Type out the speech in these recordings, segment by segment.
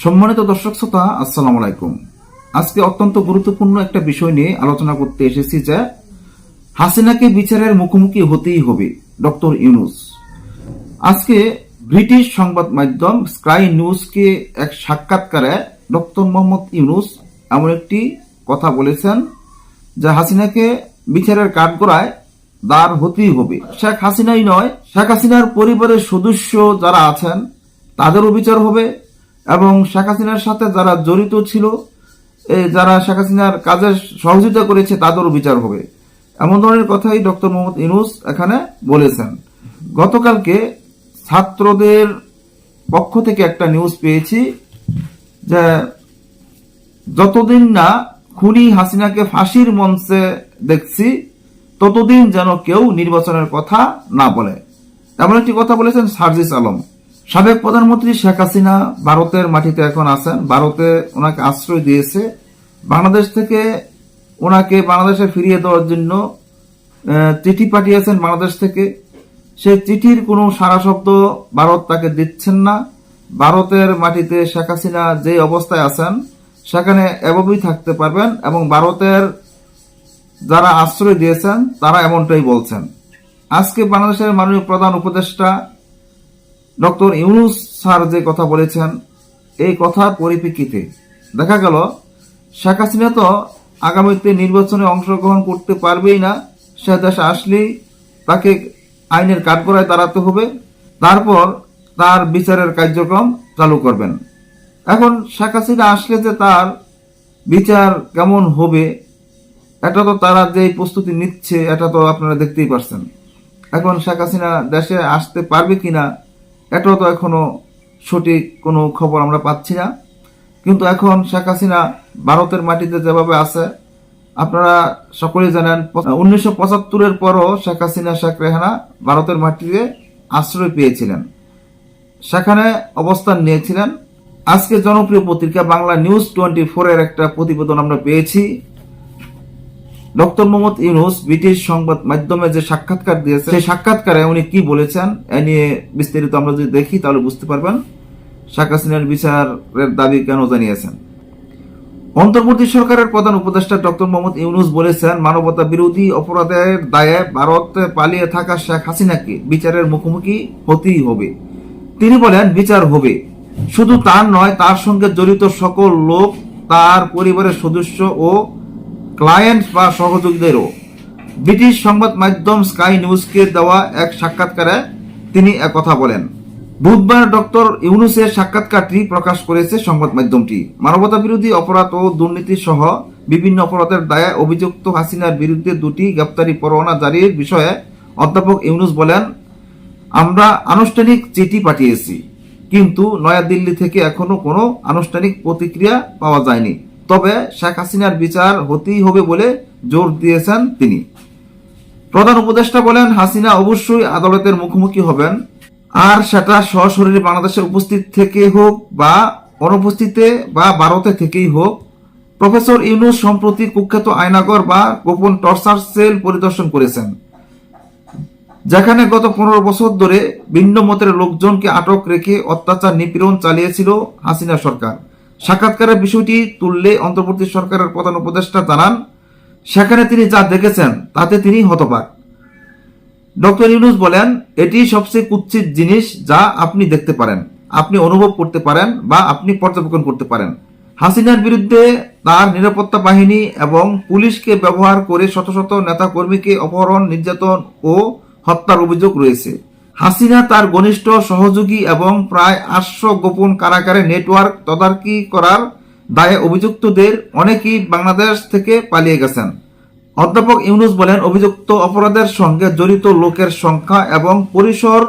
সম্মানিত দর্শক শ্রোতা, আসসালামু আলাইকুম। আজকে অত্যন্ত গুরুত্বপূর্ণ একটা বিষয় নিয়ে আলোচনা করতে এসেছি যে হাসিনাকে বিচারের মুখোমুখি হতেই হবে, ডক্টর ইউনুস। আজকে ব্রিটিশ সংবাদ মাধ্যম স্কাই নিউজকে এক সাক্ষাৎকারে ডক্টর মোহাম্মদ ইউনুস এমন একটি কথা বলেছেন যে হাসিনাকে বিচারের কাঠগড়ায় দাঁড় হতেই হবে। শেখ হাসিনাই নয়, শেখ হাসিনার পরিবারের সদস্য যারা আছেন, তাদেরও বিচার হবে এবং শেখ হাসিনার সাথে যারা জড়িত ছিল যারা শেখ হাসিনার কাজে সহযোগিতা করেছে, তাদেরও বিচার হবে। এমন ধরনের কথাই ডক্টর মোহাম্মদ ইনুস এখানে বলেছেন। গতকালকে ছাত্রদের পক্ষ থেকে একটা নিউজ পেয়েছি যে যতদিন না খুনি হাসিনাকে ফাঁসির মঞ্চে দেখছি, ততদিন যেন কেউ নির্বাচনের কথা না বলে। এমন একটি কথা বলেছেন সার্জিস আলম। সাবেক প্রধানমন্ত্রী শেখ হাসিনা ভারতের মাটিতে এখন আছেন। ভারতে ওনাকে আশ্রয় দিয়েছে। বাংলাদেশ থেকে ওনাকে বাংলাদেশে ফিরিয়ে দেওয়ার জন্য চিঠি পাঠিয়েছেন বাংলাদেশ থেকে। সেই চিঠির কোনো সারা শব্দ ভারত তাকে দিচ্ছেন না। ভারতের মাটিতে শেখ হাসিনা যে অবস্থায় আছেন, সেখানে এভাবেই থাকতে পারবেন এবং ভারতের যারা আশ্রয় দিয়েছেন, তারা এমনটাই বলছেন। আজকে বাংলাদেশের মাননীয় প্রধান উপদেষ্টা ডক্টর ইউনুস স্যার যে কথা বলেছেন, এই কথার পরিপ্রেক্ষিতে দেখা গেল, শেখ হাসিনা তো আগামীতে নির্বাচনে অংশগ্রহণ করতে পারবেই না। সে দেশে আসলেই তাকে আইনের কাঠগড়ায় দাঁড়াতে হবে। তারপর তার বিচারের কার্যক্রম চালু করবেন। এখন শেখ হাসিনা আসলে যে তার বিচার কেমন হবে, এটা তো তারা যে প্রস্তুতি নিচ্ছে, এটা তো আপনারা দেখতেই পারছেন। এখন শেখ হাসিনা দেশে আসতে পারবে কিনা এটাও তো এখনও সঠিক কোনো খবর আমরা পাচ্ছি না। কিন্তু এখন শেখ হাসিনা ভারতের মাটিতে যেভাবে আছে, আপনারা সকলেই জানেন, উনিশশো পঁচাত্তরের পরও শেখ হাসিনা, শেখ রেহানা ভারতের মাটিতে আশ্রয় পেয়েছিলেন। সেখানে অবস্থান নিয়েছিলেন। আজকে জনপ্রিয় পত্রিকা বাংলা নিউজ টোয়েন্টি ফোরের একটা প্রতিবেদন আমরা পেয়েছি। ডক্টর মোহাম্মদ ইউনুস ব্রিটিশ সংবাদ মাধ্যমে যে সাক্ষাৎকার দিয়েছে সেই সাক্ষাৎকারে উনি কি বলেছেন এ নিয়ে বিস্তারিত আমরা যদি দেখি, তাহলে বুঝতে পারবেন। শেখ হাসিনার বিচারের দাবি কেন জানিয়েছেন? অন্তর্বর্তী সরকারের প্রধান উপদেষ্টা ডক্টর মোহাম্মদ ইউনুস বলেছেন, মানবতা বিরোধী অপরাধের দায়ে ভারতে পালিয়ে থাকা শেখ হাসিনাকে বিচারের মুখোমুখি হতেই হবে। তিনি বলেন, বিচার হবে। শুধু তার নয়, তার সঙ্গে জড়িত সকল লোক, তার পরিবারের সদস্য ও ক্লায়েন্ট বা সহযোগীদেরও ব্রিটিশ সংবাদ মাধ্যম স্কাই নিউজকে দেওয়া এক সাক্ষাৎকারে তিনি একথা বলেন। বুধবার ডক্টর ইউনুসের সাক্ষাৎকারটি প্রকাশ করেছে সংবাদ মাধ্যমটি। মানবতা বিরোধী অপরাধ ও দুর্নীতি সহ বিভিন্ন অপরাধের দায়ে অভিযুক্ত হাসিনার বিরুদ্ধে দুটি গ্রেপ্তারি পরোয়ানা জারির বিষয়ে অধ্যাপক ইউনুস বলেন, আমরা আনুষ্ঠানিক চিঠি পাঠিয়েছি, কিন্তু নয়াদিল্লি থেকে এখনও কোনো আনুষ্ঠানিক প্রতিক্রিয়া পাওয়া যায়নি। তবে শেখ হাসিনার বিচার হতেই হবে বলে জোর দিয়েছেন তিনি। প্রধান উপদেষ্টা বলেন, হাসিনা অবশ্যই আদালতের মুখোমুখি হবেন। আর সেটা সশরীরে বাংলাদেশে উপস্থিত থেকে হোক বা অনুপস্থিতে বা ভারতে থেকেই হোক, প্রফেসর ইউনুস সম্প্রতি কুখ্যাত আয়নাগর বা গোপন টর্চার সেল পরিদর্শন করেছেন, যেখানে গত পনেরো বছর ধরে ভিন্ন মতের লোকজনকে আটক রেখে অত্যাচার নিপীড়ন চালিয়েছিল হাসিনা সরকার। সাক্ষাৎকারের বিষয়টি তুললে অন্তর্বর্তী সরকারের প্রধান উপদেষ্টা জানান, সেখানে তিনি যা দেখেছেন তাতে তিনি হতবাক। ডক্টর ইউনুস বলেন, এটি সবচেয়ে কুৎসিত জিনিস যা আপনি দেখতে পারেন। আপনি অনুভব করতে পারেন বা আপনি পর্যবেক্ষণ করতে পারেন। হাসিনার বিরুদ্ধে তার নিরাপত্তা বাহিনী এবং পুলিশকে ব্যবহার করে শত শত নেতা কর্মীকে অপহরণ, নির্যাতন ও হত্যার অভিযোগ রয়েছে। হাসিনা তার ঘনিষ্ঠ সহযোগী এবং প্রায় আটশো গোপন কারাগারে নেটওয়ার্ক তদারকি করার দায়ে অভিযুক্তদের অনেকেই বাংলাদেশ থেকে পালিয়ে গেছেন। অধ্যাপক ইউনুস বলেন, অভিযুক্ত অপরাধের সঙ্গে জড়িত লোকের সংখ্যা এবং পরিসর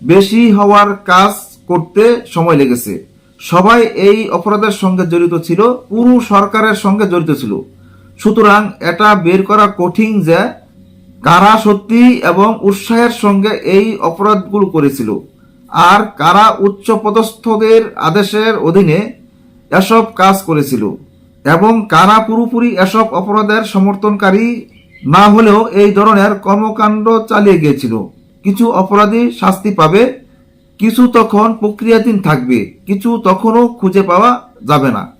বেশি হওয়ার কাজ করতে সময় লেগেছে। সবাই এই অপরাধের সঙ্গে জড়িত ছিল, পুরো সরকারের সঙ্গে জড়িত ছিল। সুতরাং এটা বের করা কঠিন যে কারা সত্যি এবং উৎসাহের সঙ্গে এই অপরাধগুলো করেছিল? আর কারা উচ্চ পদস্থদের আদেশের অধীনে এসব কাজ করেছিল? এবং কারা পুরোপুরি এসব অপরাধের সমর্থনকারী না হলেও এই ধরনের কর্মকাণ্ড চালিয়ে গিয়েছিল? কিছু অপরাধী শাস্তি পাবে, কিছু তখন প্রক্রিয়াধীন থাকবে, কিছু তখনও খুঁজে পাওয়া যাবে না।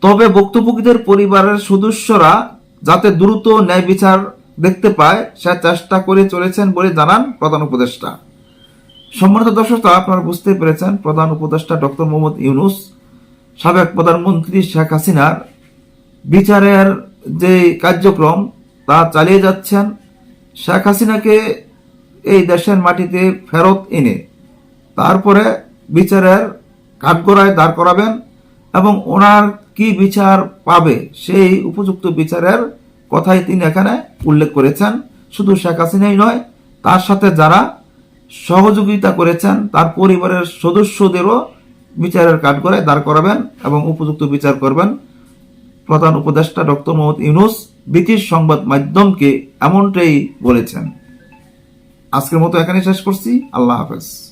তবে ভুক্তভোগীদের পরিবারের সদস্যরা যাতে দ্রুত ন্যায় বিচার দেখতে পায়, সে চেষ্টা করে চলেছেন বলে জানান প্রধান উপদেষ্টা। সম্মানিত দর্শকরা আপনারা বুঝতে পেরেছেন, প্রধান উপদেষ্টা ডক্টর মোহাম্মদ ইউনুস, সাবেক প্রধানমন্ত্রী শেখ হাসিনার বিচারের যে কার্যক্রম, তা চালিয়ে যাচ্ছেন। শেখ হাসিনাকে এই দেশের মাটিতে ফেরত এনে তারপরে বিচারের কাঠগড়ায় দাঁড় করাবেন এবং ওনার কি বিচার পাবে, সেই উপযুক্ত বিচারের কথাই তিনি এখানে উল্লেখ করেছেন। শুধু শেখ হাসিনাই নয়, তার সাথে যারা সহযোগিতা করেছেন, তার পরিবারের সদস্যদেরও বিচারের কাঠগড়ায় দাঁড় করাবেন এবং উপযুক্ত বিচার করবেন। প্রধান উপদেষ্টা ডক্টর মোহাম্মদ ইউনুস ব্রিটিশ সংবাদ মাধ্যমকে এমনটাই বলেছেন। আজকের মতো এখানে শেষ করছি। আল্লাহ হাফেজ।